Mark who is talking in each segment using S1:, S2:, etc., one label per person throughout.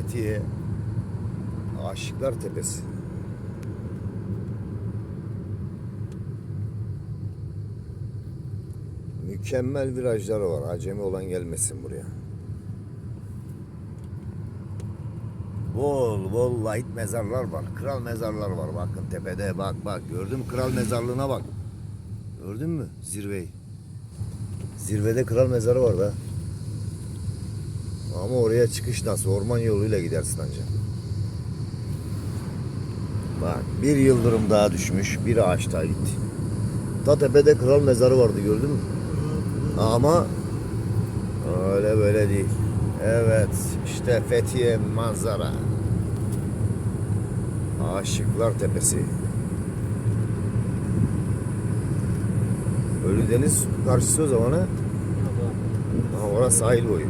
S1: Fethiye Aşıklar Tepesi. Mükemmel virajları var. Acemi olan gelmesin buraya. Bol bol light mezarlar var. Kral mezarlar var. Bakın tepede bak bak. Gördün mü kral mezarlığına bak. Gördün mü zirveyi? Zirvede kral mezarı var da. Ama oraya çıkış nasıl? Orman yoluyla gidersin ancak. Bak bir yıldırım daha düşmüş. Bir ağaç daha gitti. Ta tepede kral mezarı vardı gördün mü? Ama öyle böyle değil. Evet işte Fethiye manzara. Aşıklar Tepesi. Ölüdeniz karşısı o zaman ha? Orası sahil boyu.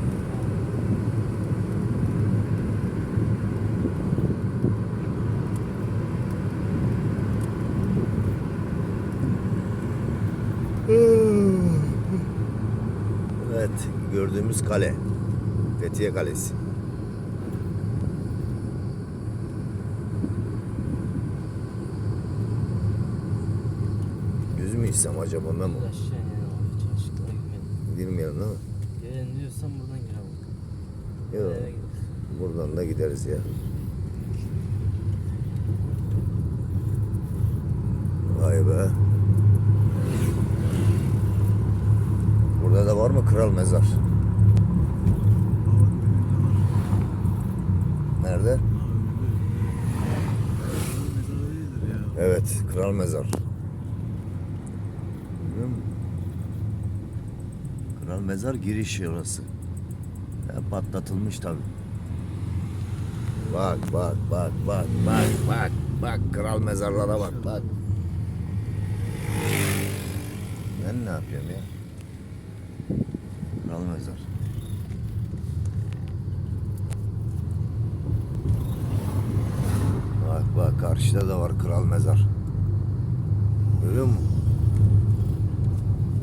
S1: Evet, gördüğümüz kale. Fethiye Kalesi. Yüz mü içsem acaba?
S2: Aşağı yani abi hiç gitmedim.
S1: Girmeyelim değil mi?
S2: Gelin diyorsan buradan gir abi.
S1: Yok.
S2: Nereye gidiyorsun?
S1: Buradan da gideriz ya. Vay be. Burada da var mı kral mezar? Nerede? Evet, kral mezar. Kral mezar giriş orası. Ya patlatılmış tabi. Bak bak bak bak bak bak bak kral mezarlara bak bak. Ben ne yapıyorum ya? Mezar. Bak bak karşıda da var kral mezar. Görüyor musun?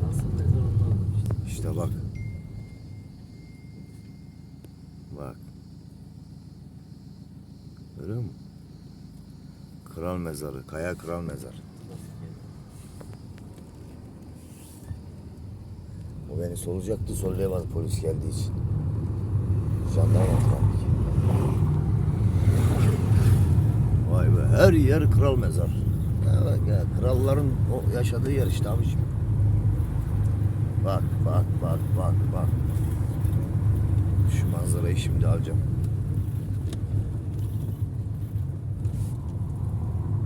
S2: Nasıl mezar onu işte.
S1: İşte bak. Bak. Görüyor musun? Kral mezarı, kaya kral mezar. O beni solacaktı, sollayamadı polis geldiği için. Jandarma trafik. Vay be, her yer kral mezar. Bak ya, kralların o yaşadığı yer işte abiciğim. Bak, bak, bak, bak, bak. Şu manzarayı şimdi alacağım.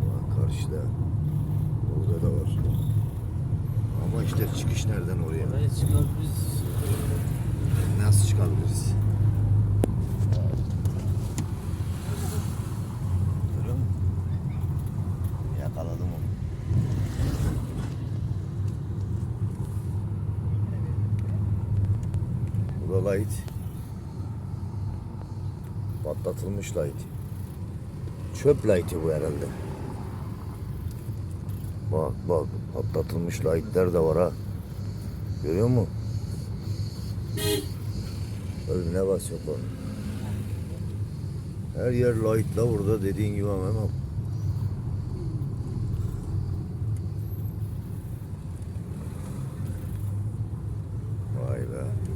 S1: Bak karşıda. Orada da var. Ama işte çıkış nereden oraya?
S2: Oraya çıkar biz
S1: Nasıl çıkabiliriz? Yakaladım onu. Bu da light. Patlatılmış light. Çöp light'i bu herhalde. Bak patlatılmış light'ler de var ha. Görüyor musun? Önüne basıyor konu. Her yer light'la burada dediğin gibi ama